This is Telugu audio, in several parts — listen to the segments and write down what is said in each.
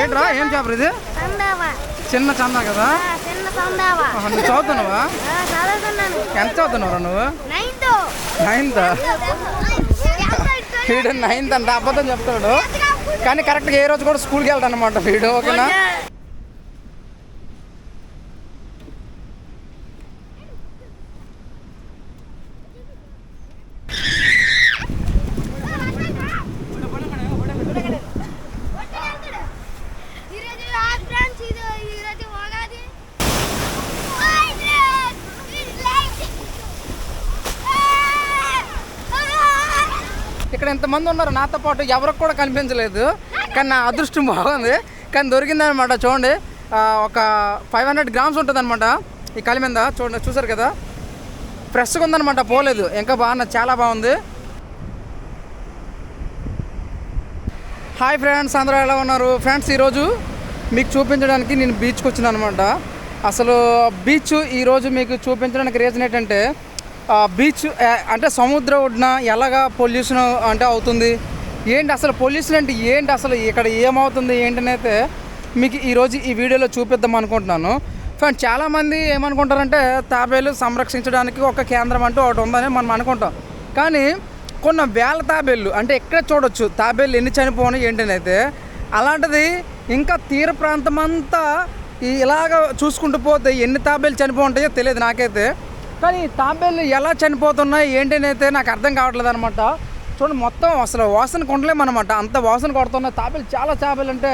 ఏంట్రా ఏం చేపరు ఇది? చిన్న చందా కదా? నువ్వు చదువుతున్నావా? ఎంత చదువుతున్నావురా నువ్వు? నైన్త్. నైన్త్? వీడు నైన్త్ అంట అబద్ధం చెప్తాడు. కానీ కరెక్ట్గా ఏ రోజు కూడా స్కూల్కి వెళ్తాను అనమాట వీడు ఓకేనా ఈరోజు ఆ ఫ్రెండ్స్ ఇది ఈరోజు ఉగాది ఇక్కడ ఎంతమంది ఉన్నారు నాతో పాటు ఎవరికి కూడా కనిపించలేదు. కానీ నా అదృష్టం బాగుంది. కానీ దొరికిందనమాట చూడండి. ఒక ఫైవ్ హండ్రెడ్ గ్రామ్స్ ఉంటుంది అనమాట ఈ కలిమింద చూడండి చూసారు కదా? ఫ్రెష్గా ఉందన్నమాట పోలేదు. ఇంకా బాగా చాలా బాగుంది. హాయ్ ఫ్రెండ్స్ అందరూ ఎలా ఉన్నారు? ఫ్రెండ్స్ ఈరోజు మీకు చూపించడానికి నేను బీచ్కి వచ్చిన అనమాట అసలు బీచ్ ఈరోజు మీకు చూపించడానికి రీజన్ ఏంటంటే బీచ్ అంటే సముద్ర ఒడ్డున ఎలాగా పొల్యూషన్ అంటే అవుతుంది? ఏంటి అసలు పొల్యూషన్ అంటే ఏంటి అసలు? ఇక్కడ ఏమవుతుంది ఏంటనైతే మీకు ఈరోజు ఈ వీడియోలో చూపిద్దాం అనుకుంటున్నాను. ఫ్రెండ్ చాలామంది ఏమనుకుంటారంటే తాబేలు సంరక్షించడానికి ఒక కేంద్రం అంటూ ఒకటి ఉందని మనం అనుకుంటాం. కానీ కొన్ని వేల తాబేళ్ళు అంటే ఎక్కడ చూడొచ్చు తాబేళ్ళు ఎన్ని చనిపోవడం ఏంటనైతే అలాంటిది ఇంకా తీర ప్రాంతం అంతా ఇలాగ చూసుకుంటూ పోతే ఎన్ని తాబేలు చనిపోఉంటాయో తెలియదు నాకైతే. కానీ ఈ ఎలా చనిపోతున్నాయి ఏంటని అయితే నాకు అర్థం కావట్లేదు అనమాట చూడండి మొత్తం అసలు వాసన కొనలేమన్నమాట అంత వాసన కొడుతున్నాయి తాబేలు చాలా తాబేలు అంటే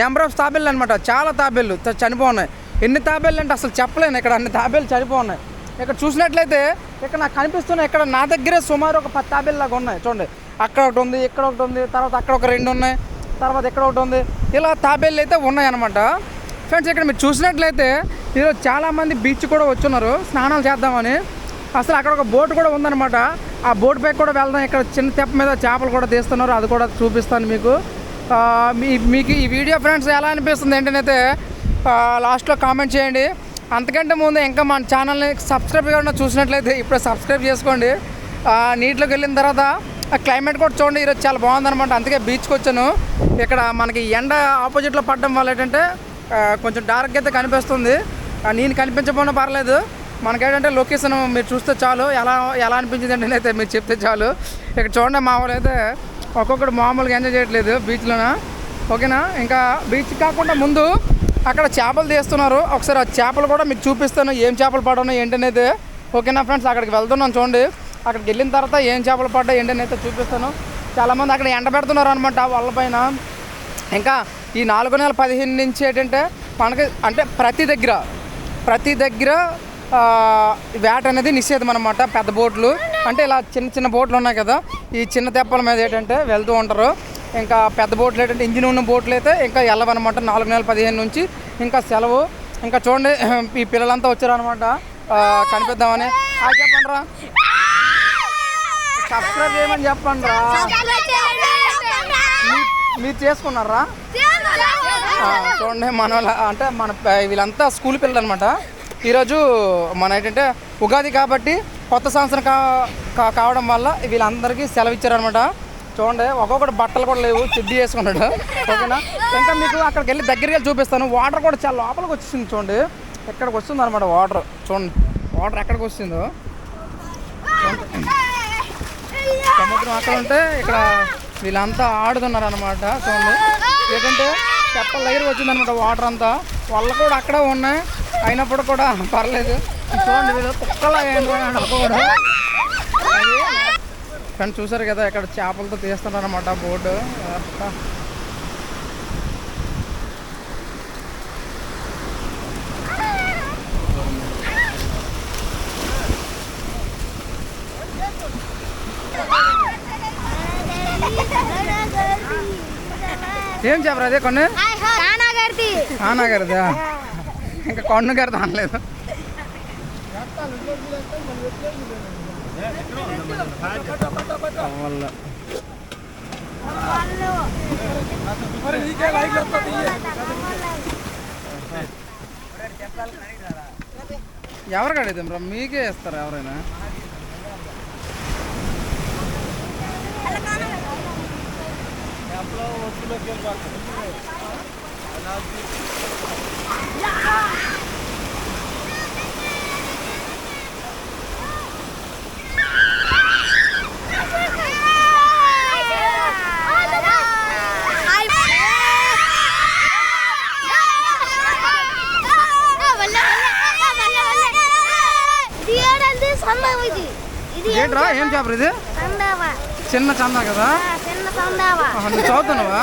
నెంబర్ ఆఫ్ తాబేళ్ళు అనమాట చాలా తాబేళ్ళు చనిపోన్నాయి ఎన్ని తాబేళ్ళు అంటే అసలు చెప్పలేను ఇక్కడ అన్ని తాబేళ్ళు చనిపోన్నాయి ఇక్కడ చూసినట్లయితే ఇక్కడ నాకు కనిపిస్తున్నాయి ఇక్కడ నా దగ్గరే సుమారు ఒక పది తాబేలు లాగా ఉన్నాయి. చూడండి అక్కడ ఒకటి ఉంది ఇక్కడ ఒకటి ఉంది తర్వాత అక్కడ ఒక రెండు ఉన్నాయి తర్వాత ఇక్కడ ఒకటి ఉంది. ఇలా తాబేళ్ళు అయితే ఉన్నాయి అనమాట ఫ్రెండ్స్ ఇక్కడ మీరు చూసినట్లయితే ఈరోజు చాలామంది బీచ్ కూడా వచ్చున్నారు. స్నానాలు చేద్దామని. అసలు అక్కడ ఒక బోట్ కూడా ఉందన్నమాట. ఆ బోట్ పైకి కూడా వెళ్దాం. ఇక్కడ చిన్న తెప్ప మీద చేపలు కూడా తీస్తున్నారు. అది కూడా చూపిస్తాను మీకు. మీ మీకు ఈ వీడియో ఫ్రెండ్స్ ఎలా అనిపిస్తుంది ఏంటనైతే లాస్ట్లో కామెంట్ చేయండి. అంతకంటే ముందు ఇంకా మన ఛానల్ని సబ్స్క్రైబ్ కాకుండా చూసినట్లయితే ఇప్పుడు సబ్స్క్రైబ్ చేసుకోండి. నీటిలోకి వెళ్ళిన తర్వాత ఆ క్లైమేట్ కూడా చూడండి. ఈరోజు చాలా బాగుందన్నమాట. అందుకే బీచ్కి వచ్చాను. ఇక్కడ మనకి ఎండ ఆపోజిట్లో పడడం వల్ల ఏంటంటే కొంచెం డార్క్ అయితే కనిపిస్తుంది. నేను కనిపించకపోయినా పర్లేదు. మనకేంటంటే లొకేషన్ మీరు చూస్తే చాలు. ఎలా ఎలా అనిపించింది అంటే అయితే మీరు చెప్తే చాలు. ఇక్కడ చూడండి మా వాళ్ళు అయితే ఒక్కొక్కడు మామూలుగా ఎంజాయ్ చేయట్లేదు బీచ్లోన ఓకేనా? ఇంకా బీచ్ కాకుండా ముందు అక్కడ చేపలు తీస్తున్నారు. ఒకసారి ఆ చేపలు కూడా మీకు చూపిస్తాను. ఏం చేపలు పడను ఏంటనేది. ఓకేనా ఫ్రెండ్స్ అక్కడికి వెళ్తున్నాను చూడండి. అక్కడికి వెళ్ళిన తర్వాత ఏం చేపలు పడ్డా ఏంటని అయితే చూపిస్తాను. చాలామంది అక్కడ ఎండ పెడుతున్నారు అనమాట వాళ్ళ పైన. ఇంకా ఈ నాలుగు నెలల పదిహేను నుంచి ఏంటంటే మనకి అంటే ప్రతి దగ్గర ప్రతి దగ్గర వేట అనేది నిషేధం అనమాట పెద్ద బోట్లు అంటే ఇలా చిన్న చిన్న బోట్లు ఉన్నాయి కదా ఈ చిన్న తెప్పల మీద ఏంటంటే వెళ్తూ ఉంటారు. ఇంకా పెద్ద బోట్లు ఏంటంటే ఇంజిన్ ఉన్న బోట్లు అయితే ఇంకా వెళ్ళవన్నమాట నాలుగు నెలల పదిహేను నుంచి ఇంకా సెలవు. ఇంకా చూడండి ఈ పిల్లలంతా వచ్చారనమాట కనిపిద్దామని. ఆ చెప్పండి రా సబ్స్క్రైబ్ చేయమని చెప్పండి రా మీరు చేసుకున్నారా? చూడండి మన వాళ్ళ అంటే మన వీళ్ళంతా స్కూల్ పిల్లలు అనమాట ఈరోజు మన ఏంటంటే ఉగాది కాబట్టి కొత్త సంవత్సరం కా కా- కావడం వల్ల వీళ్ళందరికీ సెలవు ఇచ్చారనమాట చూడండి ఒక్కొక్కటి బట్టలు కూడా లేవు చెడ్డీ వేసుకున్నాడు. ఓకేనా? ఇంకా మీకు అక్కడికి వెళ్ళి దగ్గరికి వెళ్ళి చూపిస్తాను. వాటర్ కూడా చాలా లోపలికి వచ్చింది చూడండి. ఎక్కడికి వస్తుంది అనమాట వాటర్. చూడండి వాటర్ ఎక్కడికి వస్తుందో. సముద్రం అక్కడ ఉంటే ఇక్కడ వీళ్ళంతా ఆడుతున్నారు అనమాట చూడండి. ఏంటంటే తెప్పల దగ్గర వచ్చిందనమాట వాటర్ అంతా. వాళ్ళు కూడా అక్కడే ఉన్నాయి. అయినప్పుడు కూడా పర్లేదు. చూడండి వీళ్ళు కుక్కలా కూడా కానీ చూసారు కదా ఇక్కడ చేపలతో తీస్తున్నారు అనమాట బోర్డు ఏం చేపరు అదే కొన్ని? ఆనాగరదా ఇంకా కొండ గారిది అనలేదు ఎవరికి అడిగితే బ్రో? మీకే ఇస్తారు ఎవరైనా? ఇది ఏంట్రా ఏం చేపరు ఇది సందావా చిన్న చందా కదా చిన్న సందావా ఆహా, నువ్వు చదువుతున్నావా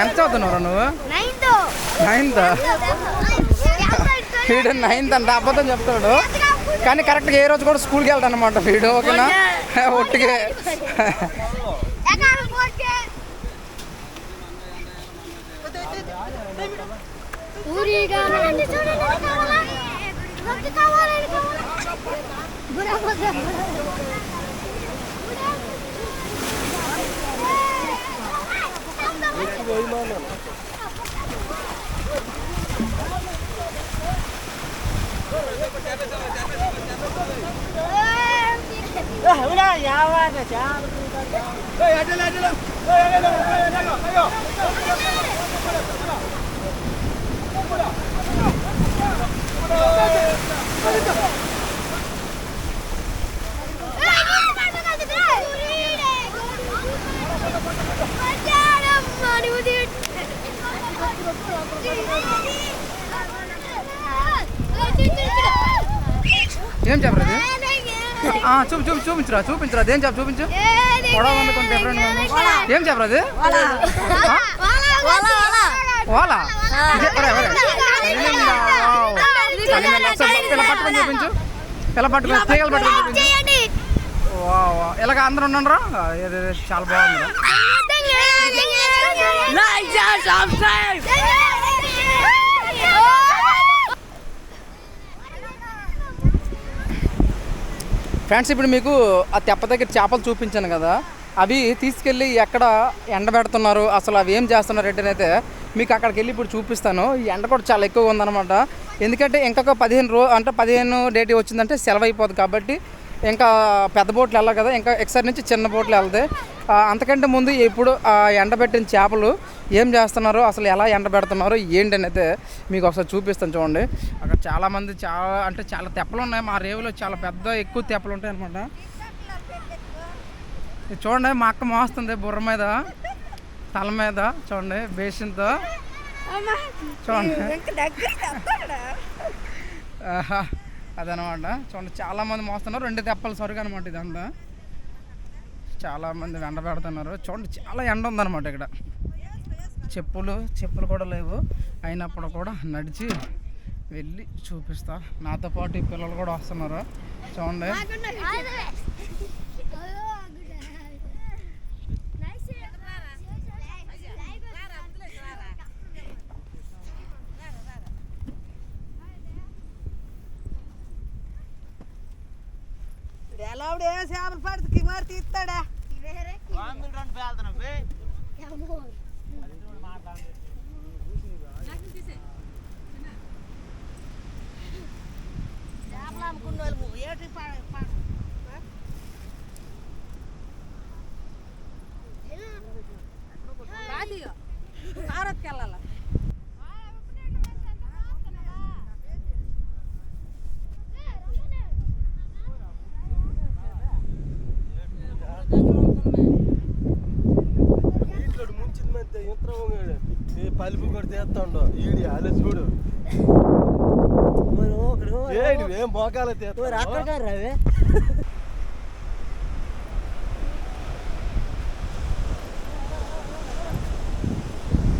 ఎంత చదువుతున్నావురా నువ్వు నైన్త్ వీడు నైన్త్ అంట అబద్ధం చెప్తాడు కానీ కరెక్ట్గా ఏ రోజు కూడా స్కూల్కి వెళ్తాను అనమాట వీడు ఓకేనా ఒట్టిగా ఊరిగా చూడండి చూడండి కావాలా రొట్టె కావాలని కావాలా బురా బురా ఏం చూపు చూపు చూపించురా చూపించురా. అదేం చెప్పు చూపించు? పొడవ ఉంది కొంచెం ఉంది ఏం చెప్పరు అది? ఓలా ఇలా పట్టుకొని చూపించు. ఇలా పట్టుకొని తీగలు పట్టుకొని చూపించు. ఇలాగ అందరూ ఇది చాలా బాగుంది. Like, share, subscribe. ఫ్రెండ్స్ ఇప్పుడు మీకు ఆ తెప్ప దగ్గర చేపలు చూపించాను కదా అవి తీసుకెళ్ళి ఎక్కడ ఎండబెడుతున్నారు అసలు అవి ఏం చేస్తున్నారు ఏంటని అయితే మీకు అక్కడికి వెళ్ళి ఇప్పుడు చూపిస్తాను. ఈ ఎండ కూడా చాలా ఎక్కువగా ఉందన్నమాట. ఎందుకంటే ఇంకొక పదిహేను రో అంటే పదిహేను డేట్ వచ్చిందంటే సెలవు అయిపోదు కాబట్టి ఇంకా పెద్ద బోట్లు వెళ్ళాలి కదా ఇంకా ఎక్సైడ్ నుంచి చిన్న బోట్లు వెళ్తాయి ఆ, అంతకంటే ముందు ఇప్పుడు ఎండబెట్టిన చేపలు ఏం చేస్తున్నారు అసలు ఎలా ఎండబెడుతున్నారు ఏంటని అయితే మీకు ఒకసారి చూపిస్తాను చూడండి. అక్కడ చాలామంది చాలా అంటే చాలా తెప్పలు ఉన్నాయి మా రేవులో చాలా పెద్ద ఎక్కువ తెప్పలు ఉంటాయి అనమాట చూడండి మా అక్క మోస్తుంది బుర్ర మీద తల మీద చూడండి బేసిన్తో. చూడండి. అదనమాట. చూడండి చాలామంది మోస్తున్నారు. రెండు తెప్పలు సరుగు అనమాట ఇదంతా. చాలామంది ఎండ పెడుతున్నారు. చూడండి చాలా ఎండ ఉందన్నమాట ఇక్కడ. చెప్పులు చెప్పులు కూడా లేవు. అయినప్పుడు కూడా నడిచి వెళ్ళి చూపిస్తా. నాతో పాటు ఈ పిల్లలు కూడా వస్తున్నారు. చూడండి. ఎలా ఏ చేపలు పడితే మరి తీస్తాడా చేపలు అమ్ముకున్న వాళ్ళు ఏటి ఈ పలుపు కూడా తీస్తాడు ఈడి అలా చూడు. ఏం మోకాల తీస్తాడు